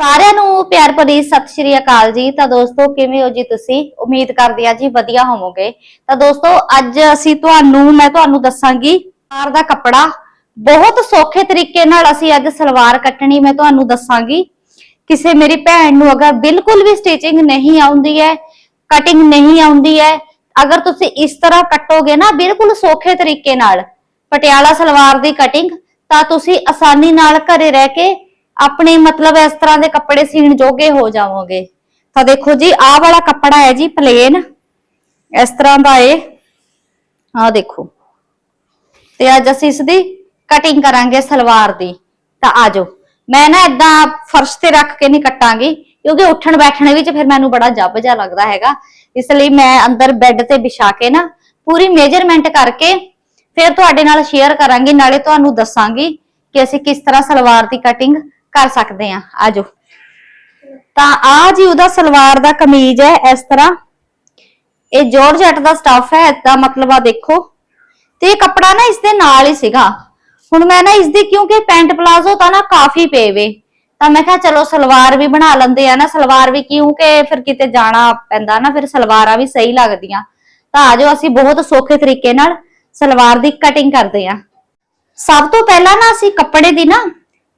ਸਾਰਿਆਂ ਨੂੰ ਪਿਆਰ ਭਰੀ ਸਤਿ ਸ਼੍ਰੀ ਅਕਾਲ ਜੀ। ਤਾਂ ਦੋਸਤੋ, ਕਿਵੇਂ ਹੋ ਜੀ ਤੁਸੀਂ? ਉਮੀਦ ਕਰਦੀ ਆ ਜੀ ਵਧੀਆ ਹੋਵੋਗੇ। ਤਾਂ ਦੋਸਤੋ, ਅੱਜ ਅਸੀਂ ਤੁਹਾਨੂੰ, ਮੈਂ ਤੁਹਾਨੂੰ ਦੱਸਾਂਗੀ ਸਲਵਾਰ ਦਾ ਕੱਪੜਾ। ਬਹੁਤ ਸੌਖੇ ਤਰੀਕੇ ਨਾਲ ਅਸੀਂ ਅੱਜ ਸਲਵਾਰ ਕੱਟਣੀ, ਮੈਂ ਤੁਹਾਨੂੰ ਦੱਸਾਂਗੀ। ਕਿਸੇ ਮੇਰੀ ਭੈਣ ਨੂੰ ਅਗਰ ਬਿਲਕੁਲ ਵੀ ਸਟਿਚਿੰਗ ਨਹੀਂ ਆਉਂਦੀ ਹੈ ਕਟਿੰਗ ਨਹੀਂ ਆਉਂਦੀ ਹੈ, ਅਗਰ ਤੁਸੀਂ ਇਸ ਤਰ੍ਹਾਂ ਕੱਟੋਗੇ ਨਾ ਬਿਲਕੁਲ ਸੌਖੇ ਤਰੀਕੇ ਨਾਲ, ਪਟਿਆਲਾ ਸਲਵਾਰ ਦੀ ਕਟਿੰਗ ਤਾਂ ਤੁਸੀਂ ਆਸਾਨੀ ਨਾਲ ਘਰੇ ਰਹਿ ਕੇ ਆਪਣੇ ਮਤਲਬ ਇਸ ਤਰ੍ਹਾਂ ਦੇ ਕੱਪੜੇ ਸੀਣ ਜੋਗੇ ਹੋ ਜਾਵੋਗੇ। ਤਾਂ ਦੇਖੋ ਜੀ, ਆਹ ਵਾਲਾ ਕੱਪੜਾ ਹੈ ਜੀ ਪਲੇਨ ਇਸ ਤਰ੍ਹਾਂ ਦਾ ਏ। ਆਹ ਦੇਖੋ। ਤੇ ਅੱਜ ਅਸੀਂ ਇਸ ਦੀ ਕਟਿੰਗ ਕਰਾਂਗੇ ਸਲਵਾਰ ਦੀ। ਤਾਂ ਆਜੋ ਮੈਂ ਨਾ ਇਦਾਂ ਫਰਸ਼ ਤੇ ਰੱਖ ਕੇ ਨਹੀਂ ਕੱਟਾਂਗੀ, ਕਿਉਂਕਿ ਉੱਠਣ ਬੈਠਣ ਵਿੱਚ ਫਿਰ ਮੈਨੂੰ ਬੜਾ ਜੱਬ ਜਾ ਲੱਗਦਾ ਹੈਗਾ। ਇਸ ਲਈ ਮੈਂ ਅੰਦਰ ਬੈੱਡ ਤੇ ਵਿਛਾ ਕੇ ਨਾ ਪੂਰੀ ਮੇਜਰਮੈਂਟ ਕਰਕੇ ਫਿਰ ਤੁਹਾਡੇ ਨਾਲ ਸ਼ੇਅਰ ਕਰਾਂਗੀ, ਨਾਲੇ ਤੁਹਾਨੂੰ ਦੱਸਾਂਗੀ ਕਿ ਅਸੀਂ ਕਿਸ ਤਰ੍ਹਾਂ ਸਲਵਾਰ ਦੀ ਕਟਿੰਗ ਕਰ ਸਕਦੇ ਹਾਂ ਆਜੋ ਤਾਂ ਆ ਜੀ ਉਹਦਾ ਸਲਵਾਰ ਦਾ ਕਮੀਜ਼ ਹੈ ਇਸ ਤਰ੍ਹਾਂ। ਇਹ ਜੋਰਜਟ ਦਾ ਸਟਫ ਹੈ ਇਦਾਂ ਮਤਲਬ ਆ ਦੇਖੋ। ਤੇ ਇਹ ਕੱਪੜਾ ਨਾ ਇਸ ਦੇ ਨਾਲ ਹੀ ਸੀਗਾ। ਹੁਣ ਮੈਂ ਨਾ ਇਸ ਦੀ ਕਿਉਂਕਿ ਪੈਂਟ ਪਲਾਜ਼ੋ ਤਾਂ ਨਾ ਕਾਫੀ ਪੇਵੇ ਤਾਂ ਮੈਂ ਕਿਹਾ ਚਲੋ ਸਲਵਾਰ ਵੀ ਬਣਾ ਲੈਂਦੇ ਆ ਨਾ, ਸਲਵਾਰ ਵੀ ਕਿਉਂਕਿ ਫਿਰ ਕਿਤੇ ਜਾਣਾ ਪੈਂਦਾ ਨਾ, ਫਿਰ ਸਲਵਾਰਾਂ ਵੀ ਸਹੀ ਲੱਗਦੀਆਂ। ਤਾਂ ਆਜੋ ਅਸੀਂ ਬਹੁਤ ਸੌਖੇ ਤਰੀਕੇ ਨਾਲ ਸਲਵਾਰ ਦੀ ਕਟਿੰਗ ਕਰਦੇ ਆ। ਸਭ ਤੋਂ ਪਹਿਲਾਂ ਨਾ ਅਸੀਂ ਕੱਪੜੇ ਦੀ ਨਾ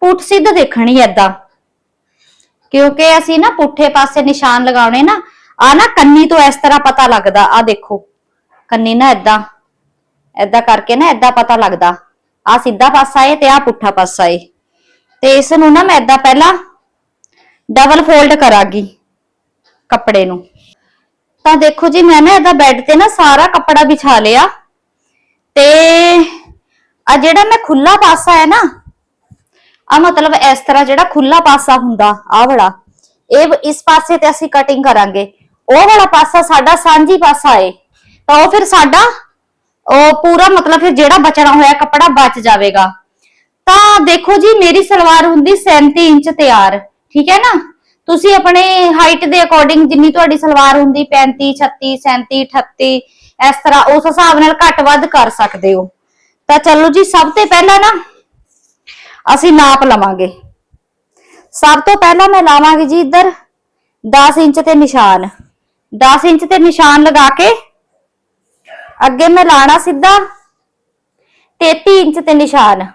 ਪੁੱਠ ਸਿੱਧ ਦੇਖਣੀ ਏਦਾਂ। ਕਿਉਂਕਿ ਅਸੀਂ ਨਾ ਪੁੱਠੇ ਪਾਸੇ ਨਿਸ਼ਾਨ ਲਗਾਉਣੇ ਨਾ ਆ ਨਾ ਕੰਨੀ ਤੋਂ ਇਸ ਤਰ੍ਹਾਂ ਪਤਾ ਲੱਗਦਾ ਆ ਦੇਖੋ। ਕੰਨੀ ਨਾ ਏਦਾਂ ਏਦਾਂ ਕਰਕੇ ਨਾ ਏਦਾਂ ਪਤਾ ਲੱਗਦਾ। ਆ ਸਿੱਧਾ ਪਾਸਾ ਏ ਤੇ ਆ ਪੁੱਠਾ ਪਾਸਾ ਏ। ਤੇ ਇਸ ਨੂੰ ਨਾ ਮੈਂ ਏਦਾਂ ਪਹਿਲਾਂ ਡਬਲ ਫੋਲਡ ਕਰਾਂਗੀ ਕੱਪੜੇ ਨੂੰ। ਤਾਂ ਦੇਖੋ ਜੀ, ਮੈਂ ਨਾ ਇਹਦਾ ਬੈੱਡ ਤੇ ਨਾ ਸਾਰਾ ਕੱਪੜਾ ਵਿਛਾ ਲਿਆ। ਤੇ ਆ ਜਿਹੜਾ ਮੈਂ ਖੁੱਲਾ ਪਾਸਾ ਹੈ ਨਾ ਆ ਮਤਲਬ ਇਸ ਤਰ੍ਹਾਂ ਜਿਹੜਾ ਖੁੱਲਾ ਪਾਸਾ ਹੁੰਦਾ, ਆ ਵਾਲਾ। ਇਹ ਇਸ ਪਾਸੇ ਤੇ ਅਸੀਂ ਕਟਿੰਗ ਕਰਾਂਗੇ। ਉਹ ਵਾਲਾ ਪਾਸਾ ਸਾਡਾ ਸਾਂਝੀ ਪਾਸਾ ਏ। ਤਾਂ ਉਹ ਫਿਰ ਸਾਡਾ, ਉਹ ਪੂਰਾ ਮਤਲਬ ਫਿਰ ਜਿਹੜਾ ਬਚਣਾ ਹੋਇਆ ਕੱਪੜਾ ਬਚ ਜਾਵੇਗਾ। ਤਾਂ ਦੇਖੋ ਜੀ, ਮੇਰੀ ਸਲਵਾਰ ਹੁੰਦੀ 37 ਇੰਚ ਤਿਆਰ, ਠੀਕ ਹੈ ਨਾ? ਤੁਸੀਂ ਆਪਣੇ ਹਾਈਟ ਦੇ ਅਕੋਰਡਿੰਗ ਜਿੰਨੀ ਤੁਹਾਡੀ ਸਲਵਾਰ ਹੁੰਦੀ 35 36 37 38 ਇਸ ਤਰ੍ਹਾਂ ਉਸ ਹਿਸਾਬ ਨਾਲ ਘੱਟ ਵੱਧ ਕਰ ਸਕਦੇ ਹੋ। ਤਾਂ ਚਲੋ ਜੀ, ਸਭ ਤੋਂ ਪਹਿਲਾਂ ਨਾ ਅਸੀਂ ਨਾਪ ਲਵਾਂਗੇ। ਸਭ ਤੋਂ ਪਹਿਲਾਂ ਮੈਂ ਲਾਵਾਂਗੀ ਜੀ ਇੱਧਰ 10 ਇੰਚ ਤੇ ਨਿਸ਼ਾਨ। 10 ਇੰਚ ਤੇ ਨਿਸ਼ਾਨ ਲਗਾ ਕੇ ਅੱਗੇ ਮੈਂ ਲਾਣਾ ਸਿੱਧਾ 33 ਇੰਚ ਤੇ ਨਿਸ਼ਾਨ।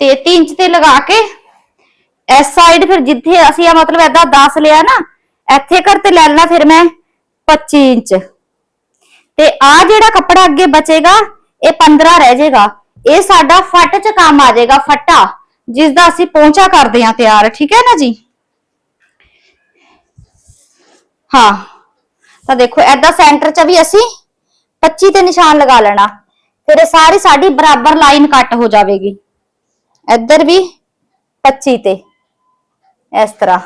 33 ਇੰਚ ਤੇ ਲਗਾ ਕੇ ਇਸ ਸਾਈਡ ਫਿਰ ਜਿੱਥੇ ਅਸੀਂ ਆ ਮਤਲਬ ਏਦਾਂ 10 ਲਿਆ ਨਾ, ਇੱਥੇ ਕਰ ਤੇ ਲੈ ਲੈਣਾ ਫਿਰ ਮੈਂ 25 ਇੰਚ। ਤੇ ਆ ਜਿਹੜਾ ਕੱਪੜਾ ਅੱਗੇ ਬਚੇਗਾ, ਇਹ 15 ਰਹਿ ਜਾਏਗਾ ਇਹ ਸਾਡਾ ਫੱਟ ਚ ਕੰਮ ਆ ਜਾਏਗਾ, ਫੱਟਾ ਜਿਸ ਦਾ ਅਸੀਂ ਪਹੁੰਚਾ ਕਰਦੇ ਹਾਂ ਤਿਆਰ, ਠੀਕ ਹੈ ਨਾ ਜੀ? ਹਾਂ, ਤਾਂ ਦੇਖੋ ਐਦਾਂ ਸੈਂਟਰ 'ਚ ਵੀ ਅਸੀਂ 25 ਤੇ ਨਿਸ਼ਾਨ ਲਗਾ ਲੈਣਾ, ਫਿਰ ਇਹ ਸਾਰੀ ਸਾਡੀ ਬਰਾਬਰ ਲਾਈਨ ਕੱਟ ਹੋ ਜਾਵੇਗੀ। ਇੱਧਰ ਵੀ 25 ਤੇ, ਇਸ ਤਰ੍ਹਾਂ।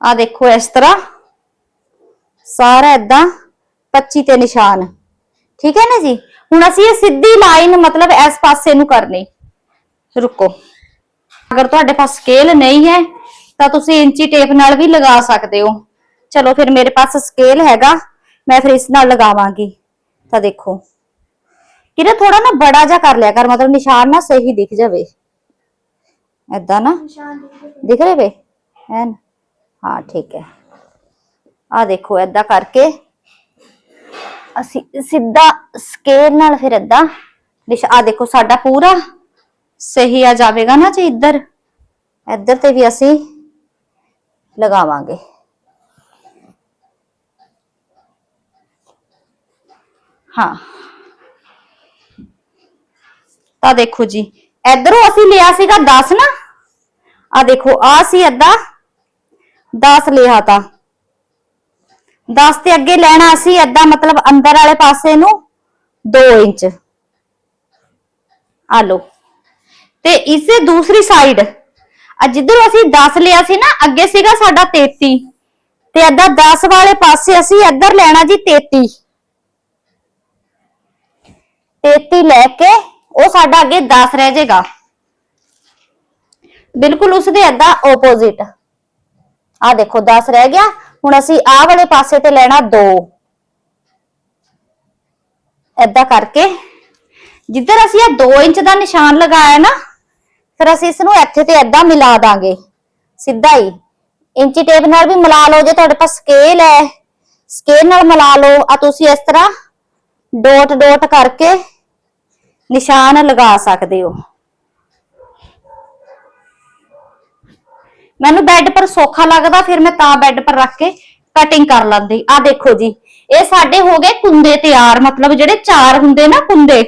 ਆ ਦੇਖੋ, ਇਸ ਤਰ੍ਹਾਂ ਸਾਰਾ ਏਦਾਂ 25 ਤੇ ਨਿਸ਼ਾਨ। ਠੀਕ ਹੈ ਨਾ ਜੀ? ਹੁਣ ਅਸੀਂ ਇਹ ਸਿੱਧੀ ਲਾਈਨ ਮਤਲਬ ਇਸ ਪਾਸੇ ਨੂੰ ਕਰਨੀ। ਰੁਕੋ। ਅਗਰ ਤੁਹਾਡੇ ਪਾਸ ਸਕੇਲ ਨਹੀਂ ਹੈ, ਤਾਂ ਤੁਸੀਂ ਇੰਚੀ ਟੇਪ ਨਾਲ ਵੀ ਲਗਾ ਸਕਦੇ ਹੋ। ਚਲੋ ਫਿਰ ਮੇਰੇ ਪਾਸ ਸਕੇਲ ਹੈਗਾ, ਮੈਂ ਫਿਰ ਇਸ ਨਾਲ ਲਗਾਵਾਂਗੀ। ਤਾਂ ਦੇਖੋ। ਕਿਰੇ ਥੋੜਾ ਨਾ ਬੜਾ ਜਿਹਾ ਕਰ ਲਿਆ ਕਰ, ਮਤਲਬ ਨਿਸ਼ਾਨ ਨਾ ਸਹੀ ਦਿਖ ਜਾਵੇ। ਐਦਾਂ ਨਾ? ਦਿਖ ਰਹੇ ਵੇ? ਐਨ? ਹਾਂ, ਠੀਕ ਹੈ। ਆ ਦੇਖੋ ਐਦਾਂ ਕਰਕੇ ਅਸੀਂ ਸਿੱਧਾ ਸਕੇਲ ਨਾਲ ਫਿਰ ਏਦਾਂ ਨਿਸ਼ਾ ਆ ਦੇਖੋ ਸਾਡਾ ਪੂਰਾ ਸਹੀ ਆ ਜਾਵੇਗਾ ਨਾ ਜੀ ਇੱਧਰ। ਇੱਧਰ ਤੇ ਵੀ ਅਸੀਂ ਲਗਾਵਾਂਗੇ। ਹਾਂ। ਤਾਂ ਦੇਖੋ ਜੀ, ਇਧਰੋਂ ਅਸੀਂ ਲਿਆ ਸੀਗਾ 10 ਨਾ। ਆ ਦੇਖੋ ਆ ਸੀ ਏਦਾਂ 10 ਲਿਆ ਤਾਂ। 10 ਤੇ ਅੱਗੇ ਲੈਣਾ ਅਸੀਂ ਏਦਾਂ ਮਤਲਬ ਅੰਦਰ ਵਾਲੇ ਪਾਸੇ ਨੂੰ 2 ਇੰਚ। ਆ ਲੋ ਤੇ ਇਸੇ ਦੂਸਰੀ ਸਾਈਡ ਆ ਜਿੱਧਰ ਅਸੀਂ 10 ਲਿਆ ਸੀ ਨਾ, ਅੱਗੇ ਸੀਗਾ ਸਾਡਾ 33 ਤੇ ਏਦਾਂ 10 ਵਾਲੇ ਪਾਸੇ ਅਸੀਂ ਇੱਧਰ ਲੈਣਾ ਜੀ 33 33 ਲੈ ਕੇ ਉਹ ਸਾਡਾ ਅੱਗੇ 10 ਰਹਿ ਜਾਏਗਾ। ਬਿਲਕੁਲ ਉਸ ਦੇ ਏਦਾਂ ਆਪੋਜ਼ਿਟ ਆ ਦੇਖੋ 10 ਰਹਿ ਗਿਆ। ਹੁਣ ਅਸੀਂ ਆਹ ਵਾਲੇ ਪਾਸੇ ਤੇ ਲੈਣਾ 2 ਏਦਾਂ ਕਰਕੇ, ਜਿੱਧਰ ਅਸੀਂ ਇਹ 2 ਇੰਚ ਦਾ ਨਿਸ਼ਾਨ ਲਗਾਇਆ ਨਾ, ਫਿਰ ਅਸੀਂ ਇਸ ਨੂੰ ਇੱਥੇ ਤੇ ਏਦਾਂ ਮਿਲਾ ਦਾਂਗੇ। ਸਿੱਧਾ ਹੀ। ਇੰਚੀ ਟੇਪ ਨਾਲ ਵੀ ਮਿਲਾ ਲਓ, ਜੇ ਤੁਹਾਡੇ ਪਾਸ ਸਕੇਲ ਹੈ ਸਕੇਲ ਨਾਲ ਮਿਲਾ ਲਓ। ਆ ਤੁਸੀਂ ਇਸ ਤਰ੍ਹਾਂ ਡੋਟ ਡੋਟ ਕਰਕੇ ਨਿਸ਼ਾਨ ਲਗਾ ਸਕਦੇ ਹੋ। ਮੈਨੂੰ ਬੈੱਡ ਪਰ ਸੌਖਾ ਲੱਗਦਾ, ਫਿਰ ਮੈਂ ਤਾਂ ਬੈੱਡ ਪਰ ਰੱਖ ਕੇ ਕਟਿੰਗ ਕਰ ਲੈਂਦੀ। ਆ ਦੇਖੋ ਜੀ, ਇਹ ਸਾਡੇ ਹੋ ਗਏ ਕੁੰਦੇ ਤਿਆਰ, ਮਤਲਬ ਜਿਹੜੇ ਚਾਰ ਹੁੰਦੇ ਨਾ ਕੁੰਦੇ,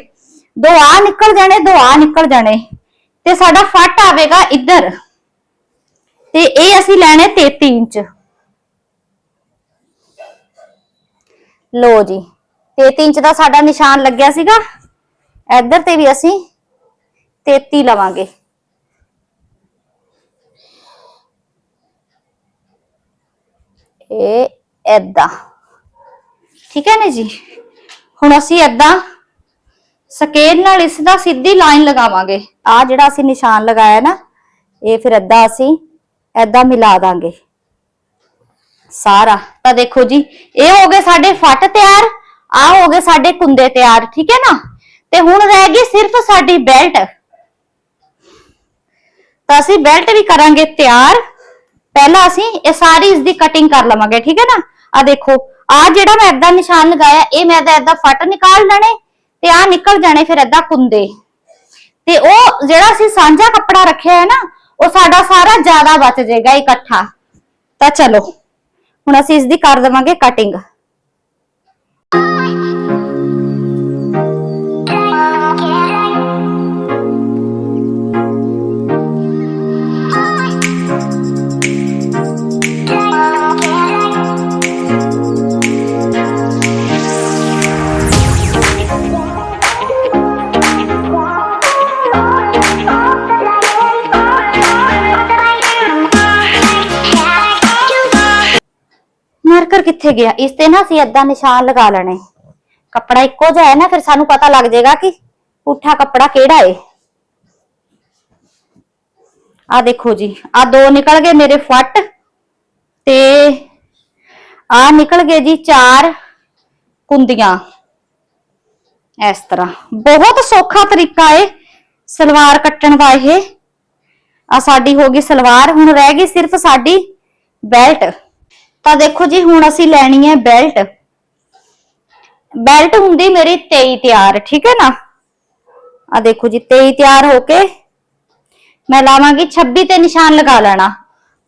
ਦੋ ਆ ਨਿਕਲ ਜਾਣੇ, ਦੋ ਆ ਨਿਕਲ ਜਾਣੇ। ਤੇ ਸਾਡਾ ਫੱਟ ਆਵੇਗਾ ਇੱਧਰ। ਤੇ ਇਹ ਅਸੀਂ ਲੈਣੇ 33 ਇੰਚ। ਲੋ ਜੀ 33 ਇੰਚ ਦਾ ਸਾਡਾ ਨਿਸ਼ਾਨ ਲੱਗਿਆ ਸੀਗਾ। ਇੱਧਰ ਤੇ ਵੀ ਅਸੀਂ 33 ਲਵਾਂਗੇ। ਇਹ ਏਦਾਂ। ਠੀਕ ਹੈ ਨਾ ਜੀ? ਹੁਣ ਅਸੀਂ ਏਦਾਂ ਸਕੇਲ ਨਾਲ ਇਸ ਦਾ ਸਿੱਧੀ ਲਾਈਨ ਲਗਾਵਾਂਗੇ। ਆ ਜਿਹੜਾ ਅਸੀਂ ਨਿਸ਼ਾਨ ਲਗਾਇਆ ਨਾ, ਇਹ ਫਿਰ ਏਦਾਂ ਅਸੀਂ ਏਦਾਂ ਮਿਲਾ ਦਾਂਗੇ। ਸਾਰਾ। ਤਾਂ ਦੇਖੋ ਜੀ, ਇਹ ਹੋ ਗਏ ਸਾਡੇ ਫੱਟ ਤਿਆਰ ਆ ਹੋ ਗਏ ਸਾਡੇ ਕੁੰਦੇ ਤਿਆਰ, ਠੀਕ ਹੈ ਨਾ? ਤੇ ਹੁਣ ਰਹਿ ਗਈ ਸਿਰਫ ਸਾਡੀ ਬੈਲਟ ਤਾਂ ਅਸੀਂ ਬੈਲਟ ਵੀ ਕਰਾਂਗੇ ਤਿਆਰ। ਪਹਿਲਾਂ ਅਸੀਂ ਇਹ ਸਾਰੀ ਇਸ ਦੀ ਕਟਿੰਗ ਕਰ ਲਵਾਂਗੇ, ਠੀਕ ਹੈ ਨਾ? ਆ ਦੇਖੋ ਆ ਜਿਹੜਾ ਮੈਂ ਏਦਾਂ ਨਿਸ਼ਾਨ ਲਗਾਇਆ, ਇਹ ਮੈਂ ਤਾਂ ਏਦਾਂ ਫੱਟ ਨਿਕਾਲ ਲੈਣੇ ਤੇ ਆ ਨਿਕਲ ਜਾਣੇ ਫਿਰ ਏਦਾਂ ਕੁੰਦੇ। ਤੇ ਉਹ ਜਿਹੜਾ ਅਸੀਂ ਸਾਂਝਾ ਕੱਪੜਾ ਰੱਖਿਆ ਹੈ ਨਾ, ਉਹ ਸਾਡਾ ਸਾਰਾ ਜ਼ਿਆਦਾ ਬਚ ਜਾਏਗਾ ਇਕੱਠਾ। ਤਾਂ ਚਲੋ, ਹੁਣ ਅਸੀਂ ਇਸ ਦੀ ਕਰ ਦੇਵਾਂਗੇ ਕਟਿੰਗ ਮਾਰਕਰ ਕਿੱਥੇ ਗਿਆ? ਇਸ ਤੇ ਨਾ ਅਸੀਂ ਏਦਾਂ ਨਿਸ਼ਾਨ ਲਗਾ ਲੈਣੇ। ਕੱਪੜਾ ਇੱਕੋ ਜਿਹਾ ਹੈ ਨਾ, ਫਿਰ ਸਾਨੂੰ ਪਤਾ ਲੱਗ ਜਾਏਗਾ ਕਿ ਪੁੱਠਾ ਕੱਪੜਾ ਕਿਹੜਾ ਏ। ਆ ਦੇਖੋ ਜੀ, ਆ ਦੋ ਨਿਕਲ ਗਏ ਮੇਰੇ ਫੱਟ ਤੇ ਆ ਨਿਕਲ ਗਏ ਜੀ ਚਾਰ ਕੁੰਦੀਆਂ। ਇਸ ਤਰ੍ਹਾਂ। ਬਹੁਤ ਸੌਖਾ ਤਰੀਕਾ ਏ ਸਲਵਾਰ ਕੱਟਣ ਦਾ ਇਹ। ਆ ਸਾਡੀ ਹੋ ਗਈ ਸਲਵਾਰ, ਹੁਣ ਰਹਿ ਗਈ ਸਿਰਫ ਸਾਡੀ ਬੈਲਟ। ਤਾਂ ਦੇਖੋ ਜੀ, ਹੁਣ ਅਸੀਂ ਲੈਣੀ ਹੈ ਬੈਲਟ। ਬੈਲਟ ਹੁੰਦੀ ਮੇਰੀ 23 ਤਿਆਰ, ਠੀਕ ਹੈ ਨਾ? ਆ ਦੇਖੋ ਜੀ 23 ਤਿਆਰ ਹੋ ਕੇ ਮੈਂ ਲਾਵਾਂਗੀ 26 ਤੇ ਨਿਸ਼ਾਨ ਲਗਾ ਲੈਣਾ।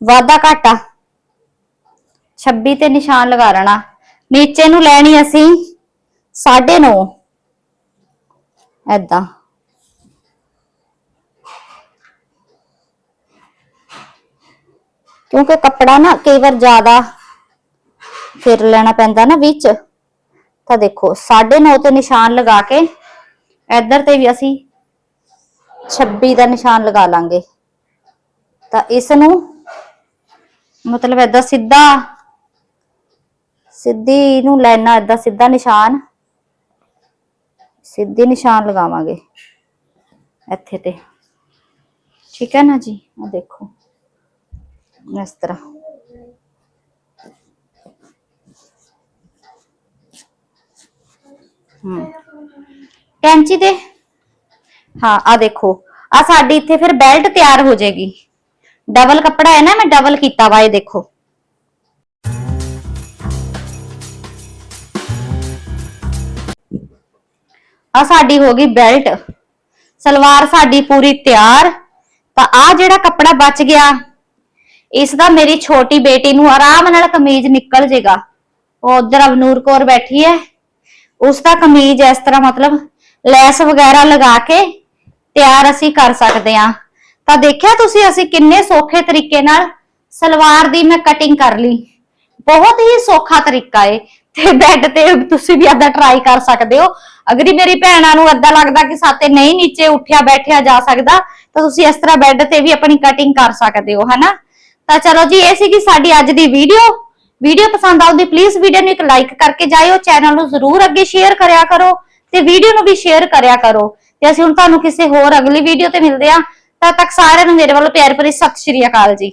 ਵਾਧਾ ਘਾਟਾ। 26 ਤੇ ਨਿਸ਼ਾਨ ਲਗਾ ਲੈਣਾ। ਨੀਚੇ ਨੂੰ ਲੈਣੀ ਅਸੀਂ 9.5 ਐਦਾਂ ਕਿਉਂਕਿ ਕੱਪੜਾ ਨਾ ਕਈ ਵਾਰ ਜ਼ਿਆਦਾ ਫਿਰ ਲੈਣਾ ਪੈਂਦਾ ਨਾ ਵਿੱਚ। ਤਾਂ ਦੇਖੋ 9.5 ਤੇ ਨਿਸ਼ਾਨ ਲਗਾ ਕੇ ਇੱਧਰ ਤੇ ਵੀ ਅਸੀਂ 26 ਦਾ ਨਿਸ਼ਾਨ ਲਗਾ ਲਾਂਗੇ। ਤਾਂ ਇਸ ਨੂੰ ਮਤਲਬ ਏਦਾਂ ਸਿੱਧਾ, ਸਿੱਧੀ ਨੂੰ ਲੈਣਾ ਏਦਾਂ ਸਿੱਧਾ ਨਿਸ਼ਾਨ, ਸਿੱਧੀ ਨਿਸ਼ਾਨ ਲਗਾਵਾਂਗੇ ਇੱਥੇ ਤੇ। ਠੀਕ ਹੈ ਨਾ ਜੀ? ਆ ਦੇਖੋ, ਇਸ ਤਰ੍ਹਾਂ। ਹਮ ਕੈਂਚੀ ਤੇ ਹਾਂ ਆ ਦੇਖੋ। ਆ ਸਾਡੀ ਇੱਥੇ ਫਿਰ ਬੈਲਟ ਤਿਆਰ ਹੋ ਜਾਏਗੀ। ਡਬਲ ਕੱਪੜਾ ਹੈ ਨਾ, ਮੈਂ ਡਬਲ ਕੀਤਾ ਵਾ, ਇਹ ਦੇਖੋ। ਆ ਸਾਡੀ ਹੋ ਗਈ ਬੈਲਟ। ਸਲਵਾਰ ਸਾਡੀ ਪੂਰੀ ਤਿਆਰ। ਤਾਂ ਆ ਜਿਹੜਾ ਕੱਪੜਾ ਬਚ ਗਿਆ, ਇਸ ਦਾ ਮੇਰੀ ਛੋਟੀ ਬੇਟੀ ਨੂੰ ਆਰਾਮ ਨਾਲ ਕਮੀਜ਼ ਨਿਕਲ ਜੇਗਾ। ਉਹ ਉਧਰ ਅਵਨੂਰ ਕੌਰ ਬੈਠੀ ਹੈ। ਉਸ ਦਾ ਕਮੀਜ਼ ਇਸ ਤਰ੍ਹਾਂ ਮਤਲਬ ਲੈਸ ਵਗੈਰਾ ਲਗਾ ਕੇ ਤਿਆਰ ਅਸੀਂ ਕਰ ਸਕਦੇ ਹਾਂ। ਤਾਂ ਦੇਖਿਆ ਤੁਸੀਂ, ਅਸੀਂ ਕਿੰਨੇ ਸੌਖੇ ਤਰੀਕੇ ਨਾਲ ਸਲਵਾਰ ਦੀ ਮੈਂ ਕਟਿੰਗ ਕਰ ਲਈ। ਬਹੁਤ ਹੀ ਸੌਖਾ ਤਰੀਕਾ ਏ। ਤੇ ਬੈੱਡ ਤੇ ਤੁਸੀਂ ਵੀ ਏਦਾਂ ਟਰਾਈ ਕਰ ਸਕਦੇ ਹੋ। ਅਗਰ ਹੀ ਮੇਰੀ ਭੈਣਾਂ ਨੂੰ ਏਦਾਂ ਲੱਗਦਾ ਕਿ ਸਾਤੇ ਨਹੀਂ ਨੀਚੇ ਉੱਠਿਆ ਬੈਠਿਆ ਜਾ ਸਕਦਾ, ਤਾਂ ਤੁਸੀਂ ਇਸ ਤਰ੍ਹਾਂ ਬੈੱਡ ਤੇ ਵੀ ਆਪਣੀ ਕਟਿੰਗ ਕਰ ਸਕਦੇ ਹੋ, ਹਨਾ? ਤਾਂ ਚਲੋ ਜੀ, ਇਹ ਸੀਗੀ ਸਾਡੀ ਅੱਜ ਦੀ ਵੀਡੀਓ ਵੀਡੀਓ ਪਸੰਦ ਆਉਂਦੀ ਪਲੀਜ਼ ਵੀਡੀਓ ਨੂੰ ਇੱਕ ਲਾਈਕ ਕਰਕੇ ਜਾਇਓ ਚੈਨਲ ਨੂੰ ਜ਼ਰੂਰ ਅੱਗੇ ਸ਼ੇਅਰ ਕਰਿਆ ਕਰੋ ਤੇ ਵੀਡੀਓ ਨੂੰ ਵੀ ਸ਼ੇਅਰ ਕਰਿਆ ਕਰੋ। ਤੇ ਅਸੀਂ ਹੁਣ ਤੁਹਾਨੂੰ ਕਿਸੇ ਹੋਰ ਅਗਲੀ ਵੀਡੀਓ ਤੇ ਮਿਲਦੇ ਆ ਤਦ ਤੱਕ ਸਾਰਿਆਂ ਨੂੰ ਮੇਰੇ ਵੱਲੋਂ ਪਿਆਰ ਭਰੀ ਸਤਿ ਸ਼੍ਰੀ ਅਕਾਲ ਜੀ।